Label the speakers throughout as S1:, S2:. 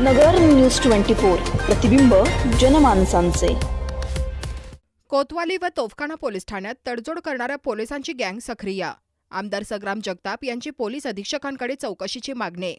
S1: नगर news twenty four प्रतिबिंब जनमानसांचे.
S2: कोतवाली व तोफखाना police ठाण्यात तडजोड करणाऱ्या पोलिसांची गँग सक्रिय. आमदार संग्राम जगताप यांची पोलीस अधीक्षकांकडे चौकशीची मागणी.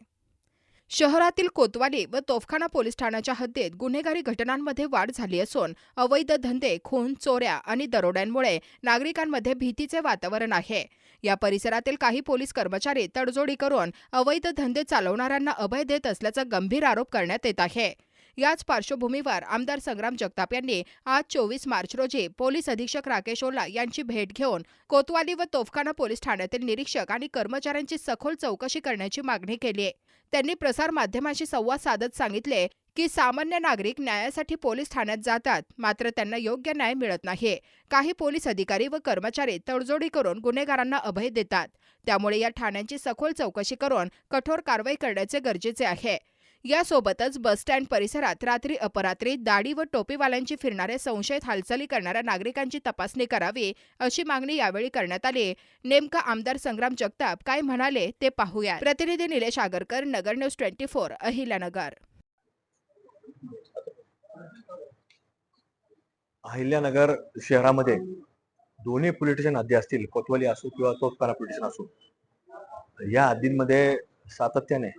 S2: शहरातील कोतवाली व तोफखाना पोलीस ठाण्याच्या हद्दीत गुन्हेगारी घटनांमध्ये वाढ झाली असून अवैध धंदे खून चोऱ्या आणि दरोड्यांमुळे नागरिकांमध्ये भीतीचे वातावरण आहे. या परिसरातील काही पोलीस कर्मचारी तडजोडी करून अवैध धंदे चालवणाऱ्यांना अभय देत असल्याचा गंभीर आरोप करण्यात येत आहे. याच पार्श्वभूमीवर आमदार संग्राम जगताप यांनी आज चोवीस मार्च रोजी पोलीस अधीक्षक राकेश ओला यांची भेट घेऊन कोतवाली व तोफखाना पोलीस ठाण्यातील निरीक्षक आणि कर्मचाऱ्यांची सखोल चौकशी करण्याची मागणी केली आहे. त्यांनी प्रसारमाध्यमांशी संवाद साधत सांगितले की सामान्य नागरिक न्यायासाठी पोलीस ठाण्यात जातात मात्र त्यांना योग्य न्याय मिळत नाही काही पोलीस अधिकारी व कर्मचारी तडजोडी करून गुन्हेगारांना अभय देतात. त्यामुळे या ठाण्यांची सखोल चौकशी करून कठोर कारवाई करण्याचे गरजेचे आहे. यासोबतच बसस्टँड परिसरात रात्री अपरात्री दाढी व टोपीवाल्यांची फिरणाऱ्या संशयित हालचाली करणाऱ्या नागरिकांची तपासणी करावी अशी मागणी यावेळी करण्यात आली. नेमका आमदार संग्राम जगताप काय म्हणाले ते पाहूया प्रतिनिधी Nilesh Agarkar Nagar news twenty four Ahilyanagar.
S3: Ahilyanagar शहरामध्ये दोन्ही पोलीस स्टेशन हद्दी असतील कोतवाली असो किंवा तोफखाना पोलीस स्टेशन असो. या हद्दींमध्ये सातत्याने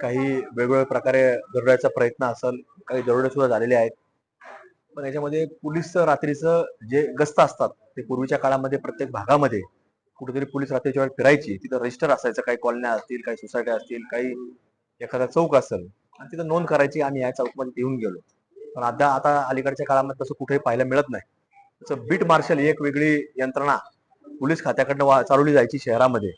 S3: काही वेगवेगळ्या प्रकारे दरोड्याचा प्रयत्न असेल काही दरोडे सुद्धा झालेले आहेत. पण याच्यामध्ये पोलीस रात्रीचं जे गस्त असतात ते पूर्वीच्या काळामध्ये प्रत्येक भागामध्ये कुठेतरी पोलीस रात्रीच्या वेळेस फिरायची. तिथं रजिस्टर असायचं काही कॉलन्या असतील काही सोसायट्या असतील काही एखादा चौक असेल आणि तिथं नोंद करायची आम्ही या चौकमध्ये येऊन गेलो. पण आता आता अलीकडच्या काळामध्ये तसं कुठेही पाहायला मिळत नाही. तसं बीट मार्शल ही एक वेगळी यंत्रणा पोलीस खात्याकडनं वा- चालवली जायची शहरामध्ये.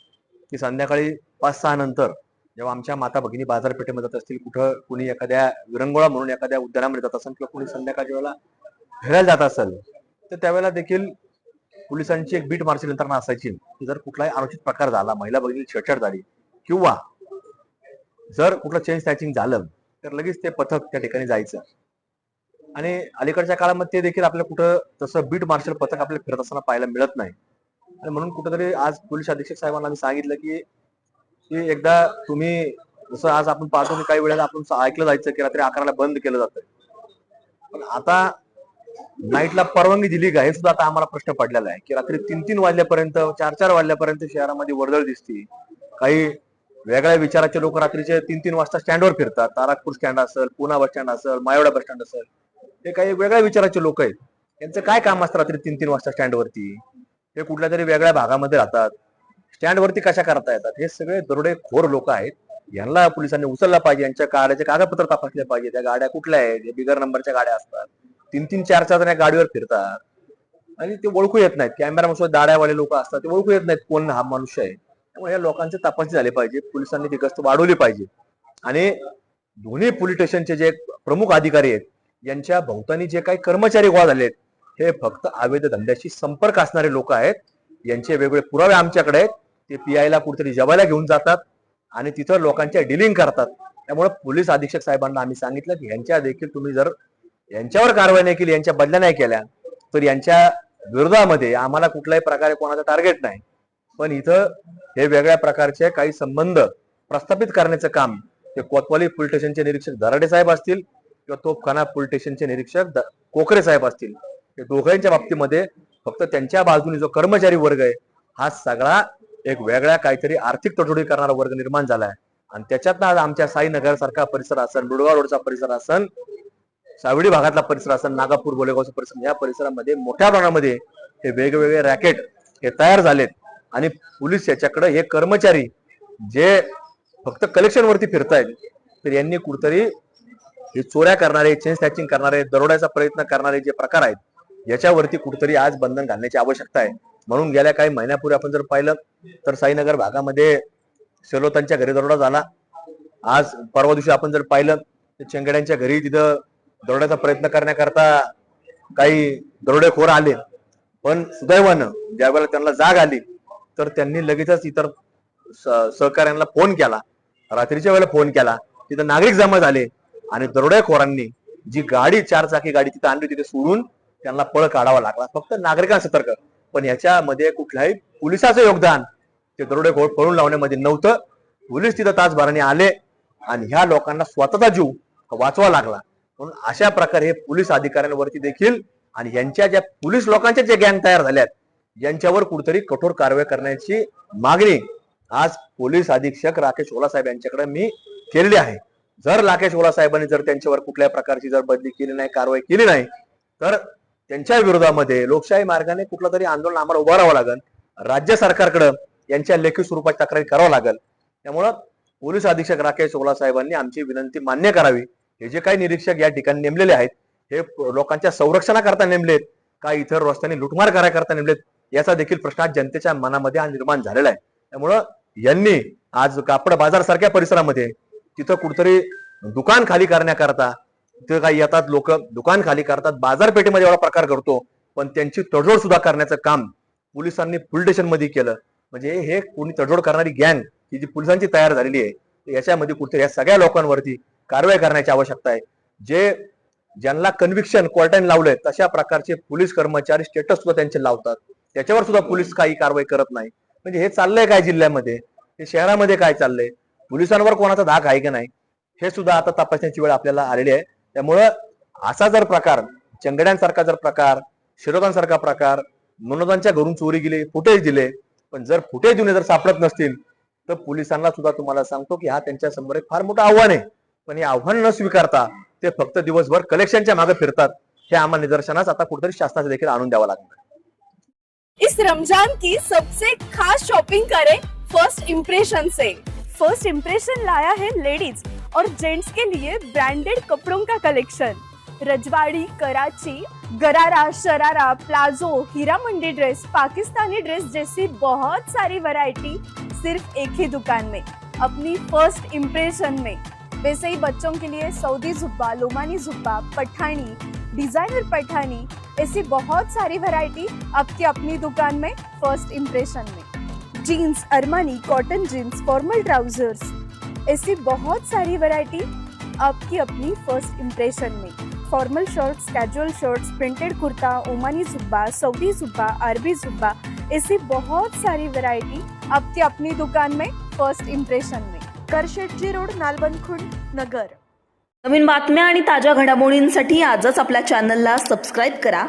S3: की संध्याकाळी पाच सहा नंतर जेव्हा आमच्या माता भगिनी बाजारपेठेमध्ये जात असतील कुठं कुणी एखाद्या विरंगोळा म्हणून एखाद्या उद्यानामध्ये जात असेल किंवा कुणी संध्याकाळच्या वेळेला फिरायला जात असेल तर त्यावेळेला देखील पोलिसांची एक बीट मार्शल यंत्रणा असायची. की जर कुठलाही अनुचित प्रकार झाला महिला भगिनी छेडछाड झाली किंवा जर कुठलं चेंज स्नॅचिंग झालं तर लगेच ते पथक त्या ठिकाणी जायचं. आणि अलीकडच्या काळामध्ये ते देखील आपल्याला कुठं तसं बीट मार्शल पथक आपल्याला फिरत असताना पाहायला मिळत नाही. आणि म्हणून कुठेतरी आज पोलीस अधीक्षक साहेबांना आम्ही सांगितलं की की एकदा तुम्ही जसं आज आपण पाहतो की काही वेळेला आपण ऐकलं जायचं की रात्री अकराला बंद केलं जातं पण आता नाईटला परवानगी दिली का हे सुद्धा आता आम्हाला प्रश्न पडलेला आहे. की रात्री तीन तीन वाजल्यापर्यंत चार चार वाजल्यापर्यंत शहरामध्ये वर्दळ दिसते. काही वेगळ्या विचाराचे लोक रात्रीचे तीन तीन वाजता स्टँडवर फिरतात. ताराकपूर स्टँड असेल पुणा बस स्टँड असेल मायोडा बस स्टँड असेल. हे काही वेगळ्या विचाराचे लोक आहेत. त्यांचं काय काम असतं रात्री तीन तीन वाजता स्टँडवरती? हे कुठल्या तरी वेगळ्या भागामध्ये राहतात. स्टँडवरती कशा करता येतात? हे सगळे दरोडे खोर लोक आहेत. यांना पोलिसांनी उचलला पाहिजे. यांच्या गाड्याचे कागदपत्र तपासले पाहिजे. त्या गाड्या कुठल्या आहेत? बिगर नंबरच्या गाड्या असतात. तीन तीन चार चार जण या गाडीवर फिरतात. आणि ते ओळखू येत नाहीत. कॅमेरामध्ये दाड्यावाले लोक असतात. ते ओळखू येत नाहीत कोण हा मनुष्य आहे. त्यामुळे या लोकांची तपासणी झाली पाहिजे. पोलिसांनी ती गस्त वाढवली पाहिजे. आणि दोन्ही पोलीस स्टेशनचे जे प्रमुख अधिकारी आहेत यांच्या भोवतानी जे काही कर्मचारी गोळा झालेत हे फक्त अवैध धंद्याशी संपर्क असणारे लोक आहेत. यांचे वेगवेगळे पुरावे आमच्याकडे आहेत. ते पीआयला कुठेतरी जवायला घेऊन जातात आणि तिथं लोकांच्या डिलिंग करतात. त्यामुळे पोलीस अधीक्षक साहेबांना आम्ही सांगितलं की यांच्या देखील तुम्ही जर यांच्यावर कारवाई नाही केली यांच्या बदल्या नाही केल्या तर यांच्या विरोधामध्ये आम्हाला कुठल्याही प्रकारे कोणाचं टार्गेट नाही. पण इथं हे वेगळ्या प्रकारचे काही संबंध प्रस्थापित करण्याचं काम ते कोतवाली पोलीस स्टेशनचे निरीक्षक दराडे साहेब असतील किंवा तोफखाना पोलीस स्टेशनचे निरीक्षक कोकरे साहेब असतील. हे दोघांच्या बाबतीमध्ये फक्त त्यांच्या बाजूने जो कर्मचारी वर्ग आहे हा सगळा एक वेगळ्या काहीतरी आर्थिक तडजोडी करणारा वर्ग निर्माण झाला आहे आणि त्याच्यात आज आमच्या साईनगर सारखा परिसर असन दुडगाव रोडचा परिसर असन सावडी भागातला परिसर असन नागापूर बोलेगावचा परिसर या परिसरामध्ये मोठ्या प्रमाणामध्ये हे वेगवेगळे रॅकेट हे तयार झालेत. आणि पोलीस याच्याकडे हे कर्मचारी जे फक्त कलेक्शन वरती फिरतायत तर यांनी कुठतरी हे चोऱ्या करणारे चेन स्नॅचिंग करणारे दरोड्याचा प्रयत्न करणारे जे प्रकार आहेत याच्यावरती कुठतरी आज बंधन घालण्याची आवश्यकता आहे. म्हणून गेल्या काही महिन्यापूर्वी आपण जर पाहिलं तर साईनगर भागामध्ये सेलोतांच्या घरी दरोडा झाला. आज परवा दिवशी आपण जर पाहिलं तर चेंगड्यांच्या घरी तिथं दरोड्याचा प्रयत्न करण्याकरता काही दरोडेखोर आले. पण सुदैवानं ज्यावेळेला त्यांना जाग आली तर त्यांनी लगेचच इतर सहकाऱ्यांना फोन केला. रात्रीच्या वेळेला फोन केला. तिथं नागरिक जमा झाले आणि दरोडेखोरांनी जी गाडी चार चाकी गाडी तिथं आणली तिथे सोडून त्यांना पळ काढावा लागला. फक्त नागरिकांना सतर्क. पण याच्यामध्ये कुठल्याही पोलिसाचं योगदान ते दरोडेखोर पळून लावण्यामध्ये नव्हतं. पोलीस तिथं तासभराने आले आणि ह्या लोकांना स्वतःचा जीव वाचवा लागला. म्हणून अशा प्रकारे हे पोलीस अधिकाऱ्यांवरती देखील आणि यांच्या ज्या पोलीस लोकांच्या जे गँग तयार झाल्यात यांच्यावर कुठेतरी कठोर कारवाई करण्याची मागणी आज पोलीस अधीक्षक राकेश ओला साहेब यांच्याकडे मी केलेली आहे. जर राकेश ओला साहेबांनी जर त्यांच्यावर कुठल्या प्रकारची जर बदली केली नाही कारवाई केली नाही तर त्यांच्या विरोधामध्ये लोकशाही मार्गाने कुठलं तरी आंदोलन आम्हाला उभं राहावं लागेल. राज्य सरकारकडं यांच्या लेखी स्वरूपात तक्रारी करावं लागेल. त्यामुळं पोलीस अधीक्षक राकेश ओला साहेबांनी आमची विनंती मान्य करावी. हे जे काही निरीक्षक या ठिकाणी नेमलेले आहेत हे लोकांच्या संरक्षणाकरता नेमलेत का इतर रस्त्याने लुटमार करायकरता नेमलेत याचा देखील प्रश्न जनतेच्या मनामध्ये हा निर्माण झालेला आहे. त्यामुळं यांनी आज कापड बाजार सारख्या परिसरामध्ये तिथं कुठतरी दुकान खाली करण्याकरता तिथे काही येतात लोक दुकान खाली करतात बाजारपेठेमध्ये एवढा प्रकार करतो पण त्यांची तडजोड सुद्धा करण्याचं काम पोलिसांनी पोलीस स्टेशनमध्ये केलं. म्हणजे हे कोणी तडजोड करणारी गँग ही जी पोलिसांची तयार झालेली आहे याच्यामध्ये कुठेतरी या सगळ्या लोकांवरती कारवाई करण्याची आवश्यकता आहे. जे ज्यांना कन्व्हिक्शन कोर्टाने लावलंय तशा प्रकारचे पोलीस कर्मचारी स्टेटस सुद्धा त्यांचे लावतात. त्याच्यावर सुद्धा पोलीस काही कारवाई करत नाही. म्हणजे हे चाललंय काय जिल्ह्यामध्ये? हे शहरामध्ये काय चाललंय? पोलिसांवर कोणाचा धाक आहे की नाही? हे सुद्धा आता तपासण्याची वेळ आपल्याला आलेली आहे. त्यामुळं असा जर प्रकार चंगड्यांसारखा जर प्रकार शिरोधांसारखा प्रकार मनोदांच्या घरून चोरी गेली फुटेज दिले पण जर फुटेज देऊन जर सापडत नसतील तर पोलिसांना सुद्धा तुम्हाला सांगतो की हा त्यांच्यासमोर एक फार मोठं आव्हान आहे. पण हे आव्हान न स्वीकारता ते फक्त दिवसभर कलेक्शनच्या मागे फिरतात. हे आम्हाला निदर्शनास आता कुठेतरी शासनाचं देखील आणून द्यावं लागणार.
S4: इस रमजान की सबसे खास शॉपिंग करे फर्स्ट इम्प्रेशन से. फर्स्ट इम्प्रेशन लाया है लेडीज और जेंट्स के लिए ब्रांडेड कपड़ों का कलेक्शन। रजवाड़ी, Karachi, gharara, sharara, palazzo Heera Mandi dress, Pakistani dress जैसी बहुत सारी वैरायटी सिर्फ़ एक ही दुकान में, अपनी फ़र्स्ट इम्प्रेशन में। वैसे ही बच्चों के लिए सऊदी जुब्बा, लोमानी जुब्बा, पठानी डिज़ाइनर पठानी, ऐसी बहुत सारी वैरायटी आपकी अपनी दुकान में फ़र्स्ट इम्प्रेशन में। Jeans Armani cotton jeans formal trousers ऐसी बहुत सारी वैरायटी आपकी अपनी फर्स्ट इम्प्रेशन में। Formal shirts casual shirts printed kurta Omani जुब्बा सऊदी जुब्बा अरबी जुब्बा ऐसी बहुत सारी वैरायटी आपकी अपनी दुकान में फर्स्ट इम्प्रेशन में। करशेटजी रोड नालबंदखुंड नगर।
S5: नवीन बातम्या आणि ताज्या घडामोडींसाठी आजच आपल्या चॅनलला सबस्क्राईब करा.